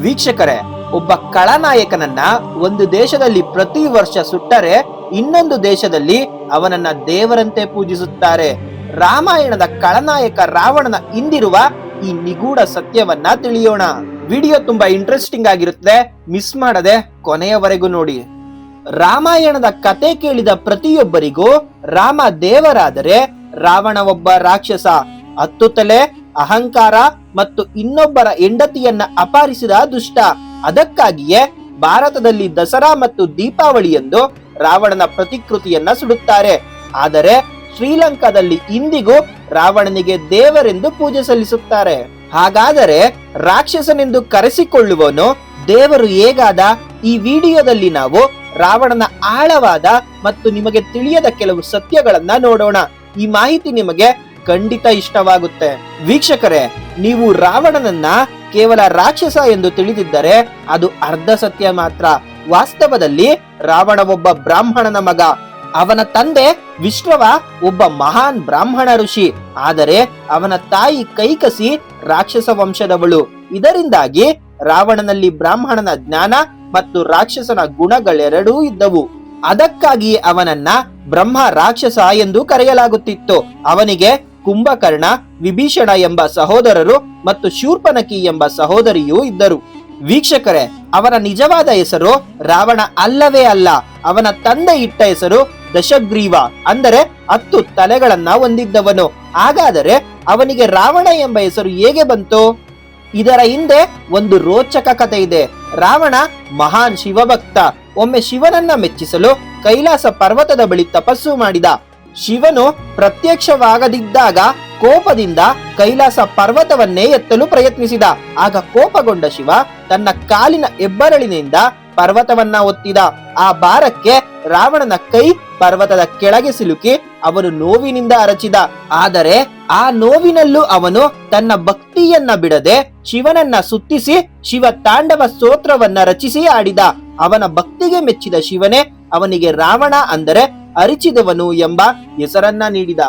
ವೀಕ್ಷಕರೇ, ಒಬ್ಬ ಕಳನಾಯಕನನ್ನ ಒಂದು ದೇಶದಲ್ಲಿ ಪ್ರತಿ ವರ್ಷ ಸುಟ್ಟರೆ ಇನ್ನೊಂದು ದೇಶದಲ್ಲಿ ಅವನನ್ನ ದೇವರಂತೆ ಪೂಜಿಸುತ್ತಾರೆ. ರಾಮಾಯಣದ ಕಳನಾಯಕ ರಾವಣನ ಹಿಂದಿರುವ ಈ ನಿಗೂಢ ಸತ್ಯವನ್ನ ತಿಳಿಯೋಣ. ವಿಡಿಯೋ ತುಂಬಾ ಇಂಟ್ರೆಸ್ಟಿಂಗ್ ಆಗಿರುತ್ತೆ ಮಿಸ್ ಮಾಡದೆ ಕೊನೆಯವರೆಗೂ ನೋಡಿ. ರಾಮಾಯಣದ ಕತೆ ಕೇಳಿದ ಪ್ರತಿಯೊಬ್ಬರಿಗೂ ರಾಮ ದೇವರಾದರೆ ರಾವಣ ಒಬ್ಬ ರಾಕ್ಷಸ. ಹತ್ತು ತಲೆ ಅಹಂಕಾರ ಮತ್ತು ಇನ್ನೊಬ್ಬರ ಹೆಂಡತಿಯನ್ನ ಅಪಹರಿಸಿದ ದುಷ್ಟ. ಅದಕ್ಕಾಗಿಯೇ ಭಾರತದಲ್ಲಿ ದಸರಾ ಮತ್ತು ದೀಪಾವಳಿಯಂದು ರಾವಣನ ಪ್ರತಿಕೃತಿಯನ್ನ ಸುಡುತ್ತಾರೆ. ಆದರೆ ಶ್ರೀಲಂಕಾದಲ್ಲಿ ಇಂದಿಗೂ ರಾವಣನಿಗೆ ದೇವರೆಂದು ಪೂಜೆ ಸಲ್ಲಿಸುತ್ತಾರೆ. ಹಾಗಾದರೆ ರಾಕ್ಷಸನೆಂದು ಕರೆಸಿಕೊಳ್ಳುವವನು ದೇವರು ಹೇಗಾದ? ಈ ವಿಡಿಯೋದಲ್ಲಿ ನಾವು ರಾವಣನ ಆಳವಾದ ಮತ್ತು ನಿಮಗೆ ತಿಳಿಯದ ಕೆಲವು ಸತ್ಯಗಳನ್ನ ನೋಡೋಣ. ಈ ಮಾಹಿತಿ ನಿಮಗೆ ಖಂಡಿತ ಇಷ್ಟವಾಗುತ್ತೆ. ವೀಕ್ಷಕರೇ, ನೀವು ರಾವಣನನ್ನ ಕೇವಲ ರಾಕ್ಷಸ ಎಂದು ತಿಳಿದಿದ್ದರೆ ಅದು ಅರ್ಧ ಸತ್ಯ ಮಾತ್ರ. ವಾಸ್ತವದಲ್ಲಿ ರಾವಣ ಒಬ್ಬ ಬ್ರಾಹ್ಮಣನ ಮಗ. ಅವನ ತಂದೆ ವಿಶ್ವವ ಒಬ್ಬ ಮಹಾನ್ ಬ್ರಾಹ್ಮಣ ಋಷಿ. ಆದರೆ ಅವನ ತಾಯಿ ಕೈಕಸಿ ರಾಕ್ಷಸ ವಂಶದವಳು. ಇದರಿಂದಾಗಿ ರಾವಣನಲ್ಲಿ ಬ್ರಾಹ್ಮಣನ ಜ್ಞಾನ ಮತ್ತು ರಾಕ್ಷಸನ ಗುಣಗಳೆರಡೂ ಇದ್ದವು. ಅದಕ್ಕಾಗಿ ಅವನನ್ನ ಬ್ರಹ್ಮ ರಾಕ್ಷಸ ಎಂದು ಕರೆಯಲಾಗುತ್ತಿತ್ತು. ಅವನಿಗೆ ಕುಂಭಕರ್ಣ, ವಿಭೀಷಣ ಎಂಬ ಸಹೋದರರು ಮತ್ತು ಶೂರ್ಪನಕಿ ಎಂಬ ಸಹೋದರಿಯೂ ಇದ್ದರು. ವೀಕ್ಷಕರೇ ಅವನ ನಿಜವಾದ ಹೆಸರು ರಾವಣ ಅಲ್ಲವೇ ಅಲ್ಲ, ಅವನ ತಂದೆ ಇಟ್ಟ ಹೆಸರು ದಶಗ್ರೀವ, ಅಂದರೆ ಹತ್ತು ತಲೆಗಳನ್ನ ಹೊಂದಿದ್ದವನು. ಹಾಗಾದರೆ ಅವನಿಗೆ ರಾವಣ ಎಂಬ ಹೆಸರು ಹೇಗೆ ಬಂತು? ಇದರ ಹಿಂದೆ ಒಂದು ರೋಚಕ ಕಥೆ ಇದೆ. ರಾವಣ ಮಹಾನ್ ಶಿವಭಕ್ತ, ಒಮ್ಮೆ ಶಿವನನ್ನ ಮೆಚ್ಚಿಸಲು ಕೈಲಾಸ ಪರ್ವತದ ಬಳಿ ತಪಸ್ಸು ಮಾಡಿದ. ಶಿವನು ಪ್ರತ್ಯಕ್ಷವಾಗದಿದ್ದಾಗ ಕೋಪದಿಂದ ಕೈಲಾಸ ಪರ್ವತವನ್ನೇ ಎತ್ತಲು ಪ್ರಯತ್ನಿಸಿದ. ಆಗ ಕೋಪಗೊಂಡ ಶಿವ ತನ್ನ ಕಾಲಿನ ಹೆಬ್ಬರಳಿನಿಂದ ಪರ್ವತವನ್ನ ಒತ್ತಿದ. ಆ ಭಾರಕ್ಕೆ ರಾವಣನ ಕೈ ಪರ್ವತದ ಕೆಳಗೆ ಸಿಲುಕಿ ಅವನು ನೋವಿನಿಂದ ಅರಚಿದ. ಆದರೆ ಆ ನೋವಿನಲ್ಲೂ ಅವನು ತನ್ನ ಭಕ್ತಿಯನ್ನ ಬಿಡದೆ ಶಿವನನ್ನ ಸುತ್ತಿಸಿ ಶಿವ ತಾಂಡವ ಸ್ತೋತ್ರವನ್ನ ರಚಿಸಿ ಆಡಿದ. ಅವನ ಭಕ್ತಿಗೆ ಮೆಚ್ಚಿದ ಶಿವನೇ ಅವನಿಗೆ ರಾವಣ ಅಂದರೆ ಅರಿಚಿದವನು ಎಂಬ ಹೆಸರನ್ನ ನೀಡಿದ.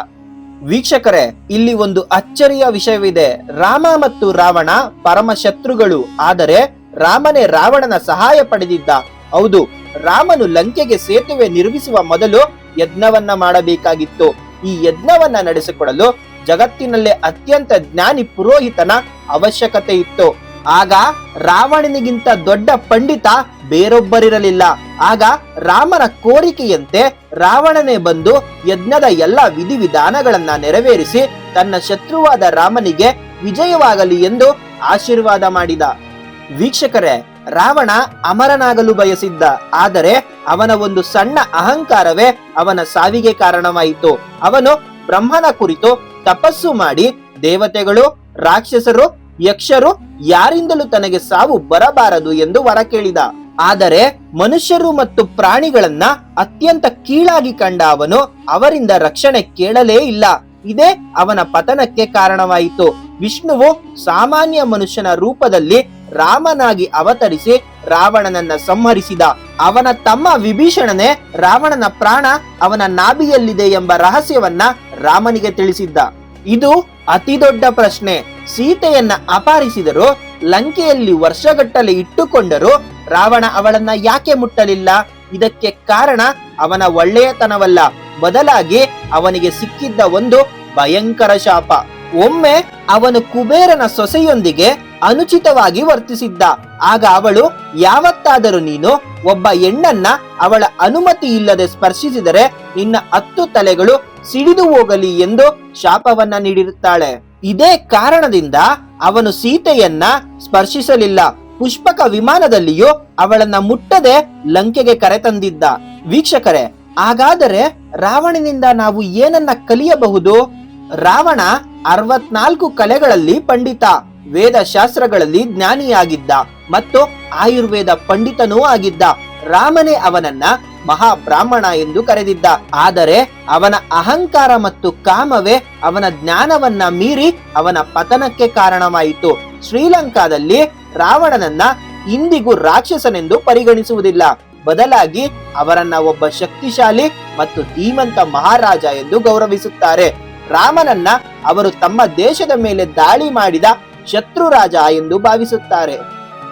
ವೀಕ್ಷಕರೇ, ಇಲ್ಲಿ ಒಂದು ಅಚ್ಚರಿಯ ವಿಷಯವಿದೆ. ರಾಮ ಮತ್ತು ರಾವಣ ಪರಮ ಶತ್ರುಗಳು ಆದರೆ ರಾಮನೇ ರಾವಣನ ಸಹಾಯ ಪಡೆದಿದ್ದ. ಹೌದು, ರಾಮನು ಲಂಕೆಗೆ ಸೇತುವೆ ನಿರ್ಮಿಸುವ ಮೊದಲು ಯಜ್ಞವನ್ನ ಮಾಡಬೇಕಾಗಿತ್ತು. ಈ ಯಜ್ಞವನ್ನ ನಡೆಸಿಕೊಡಲು ಜಗತ್ತಿನಲ್ಲೇ ಅತ್ಯಂತ ಜ್ಞಾನಿ ಪುರೋಹಿತನ ಅವಶ್ಯಕತೆ ಇತ್ತು ಆಗ ರಾವಣನಿಗಿಂತ ದೊಡ್ಡ ಪಂಡಿತ ಬೇರೊಬ್ಬರಿರಲಿಲ್ಲ. ಆಗ ರಾಮನ ಕೋರಿಕೆಯಂತೆ ರಾವಣನೇ ಬಂದು ಯಜ್ಞದ ಎಲ್ಲ ವಿಧಿವಿಧಾನಗಳನ್ನ ನೆರವೇರಿಸಿ ತನ್ನ ಶತ್ರುವಾದ ರಾಮನಿಗೆ ವಿಜಯವಾಗಲಿ ಎಂದು ಆಶೀರ್ವಾದ ಮಾಡಿದ. ವೀಕ್ಷಕರೇ, ರಾವಣ ಅಮರನಾಗಲು ಬಯಸಿದ್ದ. ಆದರೆ ಅವನ ಒಂದು ಸಣ್ಣ ಅಹಂಕಾರವೇ ಅವನ ಸಾವಿಗೆ ಕಾರಣವಾಯಿತು. ಅವನು ಬ್ರಹ್ಮನ ಕುರಿತು ತಪಸ್ಸು ಮಾಡಿ ದೇವತೆಗಳು, ರಾಕ್ಷಸರು, ಯಕ್ಷರು ಯಾರಿಂದಲೂ ತನಗೆ ಸಾವು ಬರಬಾರದು ಎಂದು ವರ ಕೇಳಿದ. ಆದರೆ ಮನುಷ್ಯರು ಮತ್ತು ಪ್ರಾಣಿಗಳನ್ನ ಅತ್ಯಂತ ಕೀಳಾಗಿ ಕಂಡ ಅವನು ಅವರಿಂದ ರಕ್ಷಣೆ ಕೇಳಲೇ ಇಲ್ಲ. ಇದೇ ಅವನ ಪತನಕ್ಕೆ ಕಾರಣವಾಯಿತು. ವಿಷ್ಣುವು ಸಾಮಾನ್ಯ ಮನುಷ್ಯನ ರೂಪದಲ್ಲಿ ರಾಮನಾಗಿ ಅವತರಿಸಿ ರಾವಣನನ್ನ ಸಂಹರಿಸಿದ. ಅವನ ತಮ್ಮ ವಿಭೀಷಣನೇ ರಾವಣನ ಪ್ರಾಣ ಅವನ ನಾಭಿಯಲ್ಲಿದೆ ಎಂಬ ರಹಸ್ಯವನ್ನ ರಾಮನಿಗೆ ತಿಳಿಸಿದ್ದ. ಇದು ಅತಿ ದೊಡ್ಡ ಪ್ರಶ್ನೆ. ಸೀತೆಯನ್ನ ಅಪಾರಿಸಿದರು ಲಂಕೆಯಲ್ಲಿ ವರ್ಷಗಟ್ಟಲೆ ಇಟ್ಟುಕೊಂಡರು ರಾವಣ ಅವಳನ್ನ ಯಾಕೆ ಮುಟ್ಟಲಿಲ್ಲ? ಇದಕ್ಕೆ ಕಾರಣ ಅವನ ಒಳ್ಳೆಯತನವಲ್ಲ. ಬದಲಾಗಿ ಅವನಿಗೆ ಸಿಕ್ಕಿದ್ದ ಒಂದು ಭಯಂಕರ ಶಾಪ. ಒಮ್ಮೆ ಅವನು ಕುಬೇರನ ಸೊಸೆಯೊಂದಿಗೆ ಅನುಚಿತವಾಗಿ ವರ್ತಿಸಿದ್ದ. ಆಗ ಅವಳು, ಯಾವತ್ತಾದರೂ ನೀನು ಒಬ್ಬ ಹೆಣ್ಣನ್ನ ಅವಳ ಅನುಮತಿ ಇಲ್ಲದೆ ಸ್ಪರ್ಶಿಸಿದರೆ ನಿನ್ನ ಹತ್ತು ತಲೆಗಳು ಸಿಡಿದು ಹೋಗಲಿ ಎಂದು ಶಾಪವನ್ನ ನೀಡಿರುತ್ತಾಳೆ. ಇದೇ ಕಾರಣದಿಂದ ಅವನು ಸೀತೆಯನ್ನ ಸ್ಪರ್ಶಿಸಲಿಲ್ಲ. ಪುಷ್ಪಕ ವಿಮಾನದಲ್ಲಿಯೂ ಅವಳನ್ನ ಮುಟ್ಟದೆ ಲಂಕೆಗೆ ಕರೆತಂದಿದ್ದ. ವೀಕ್ಷಕರೇ, ಹಾಗಾದರೆ ರಾವಣನಿಂದ ನಾವು ಏನನ್ನ ಕಲಿಯಬಹುದು? ರಾವಣ ಅರವತ್ನಾಲ್ಕು ಕಲೆಗಳಲ್ಲಿ ಪಂಡಿತ ವೇದ ಶಾಸ್ತ್ರಗಳಲ್ಲಿ ಜ್ಞಾನಿಯಾಗಿದ್ದ ಮತ್ತು ಆಯುರ್ವೇದ ಪಂಡಿತನೂ ಆಗಿದ್ದ. ರಾಮನೇ ಅವನನ್ನ ಮಹಾಬ್ರಾಹ್ಮಣ ಎಂದು ಕರೆದಿದ್ದ. ಆದರೆ ಅವನ ಅಹಂಕಾರ ಮತ್ತು ಕಾಮವೇ ಅವನ ಜ್ಞಾನವನ್ನ ಮೀರಿ ಅವನ ಪತನಕ್ಕೆ ಕಾರಣವಾಯಿತು. ಶ್ರೀಲಂಕಾದಲ್ಲಿ ರಾವಣನನ್ನ ಇಂದಿಗೂ ರಾಕ್ಷಸನೆಂದು ಪರಿಗಣಿಸುವುದಿಲ್ಲ. ಬದಲಾಗಿ ಅವರನ್ನ ಒಬ್ಬ ಶಕ್ತಿಶಾಲಿ ಮತ್ತು ಧೀಮಂತ ಮಹಾರಾಜ ಎಂದು ಗೌರವಿಸುತ್ತಾರೆ. ರಾಮನನ್ನ ಅವರು ತಮ್ಮ ದೇಶದ ಮೇಲೆ ದಾಳಿ ಮಾಡಿದ ಶತ್ರು ರಾಜ ಎಂದು ಭಾವಿಸುತ್ತಾರೆ.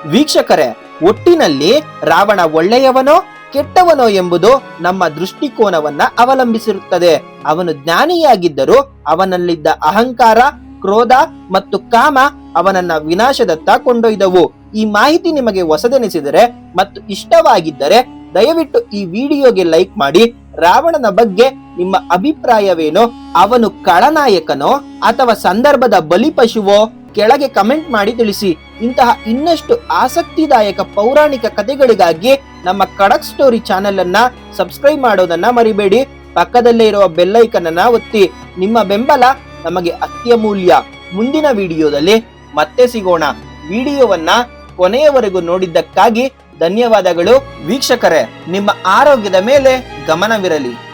ವೀಕ್ಷಕರೇ, ಒಟ್ಟಿನಲ್ಲಿ ರಾವಣ ಒಳ್ಳೆಯವನೋ ಕೆಟ್ಟವನೋ ಎಂಬುದು ನಮ್ಮ ದೃಷ್ಟಿಕೋನವನ್ನ ಅವಲಂಬಿಸಿರುತ್ತದೆ. ಅವನು ಜ್ಞಾನಿಯಾಗಿದ್ದರೂ ಅವನಲ್ಲಿದ್ದ ಅಹಂಕಾರ, ಕ್ರೋಧ ಮತ್ತು ಕಾಮ ಅವನನ್ನ ವಿನಾಶದತ್ತ ಕೊಂಡೊಯ್ದವು. ಈ ಮಾಹಿತಿ ನಿಮಗೆ ಹೊಸದೆನಿಸಿದರೆ ಮತ್ತು ಇಷ್ಟವಾಗಿದ್ದರೆ ದಯವಿಟ್ಟು ಈ ವಿಡಿಯೋಗೆ ಲೈಕ್ ಮಾಡಿ. ರಾವಣನ ಬಗ್ಗೆ ನಿಮ್ಮ ಅಭಿಪ್ರಾಯವೇನು? ಅವನು ಕಳನಾಯಕನೋ ಅಥವಾ ಸಂದರ್ಭದ ಬಲಿಪಶುವೋ ಕೆಳಗೆ ಕಮೆಂಟ್ ಮಾಡಿ ತಿಳಿಸಿ. ಇಂತಹ ಇನ್ನಷ್ಟು ಆಸಕ್ತಿದಾಯಕ ಪೌರಾಣಿಕ ಕಥೆಗಳಿಗಾಗಿ ನಮ್ಮ ಕಡಕ್ ಸ್ಟೋರಿ ಚಾನೆಲ್ ಅನ್ನ ಸಬ್ಸ್ಕ್ರೈಬ್ ಮಾಡೋದನ್ನ ಮರಿಬೇಡಿ. ಪಕ್ಕದಲ್ಲೇ ಇರುವ ಬೆಲ್ಲೈಕನ್ ಅನ್ನ ಒತ್ತಿ. ನಿಮ್ಮ ಬೆಂಬಲ ನಮಗೆ ಅತ್ಯಮೂಲ್ಯ. ಮುಂದಿನ ವಿಡಿಯೋದಲ್ಲಿ ಮತ್ತೆ ಸಿಗೋಣ. ವಿಡಿಯೋವನ್ನ ಕೊನೆಯವರೆಗೂ ನೋಡಿದ್ದಕ್ಕಾಗಿ ಧನ್ಯವಾದಗಳು ವೀಕ್ಷಕರೇ. ನಿಮ್ಮ ಆರೋಗ್ಯದ ಮೇಲೆ ಗಮನವಿರಲಿ.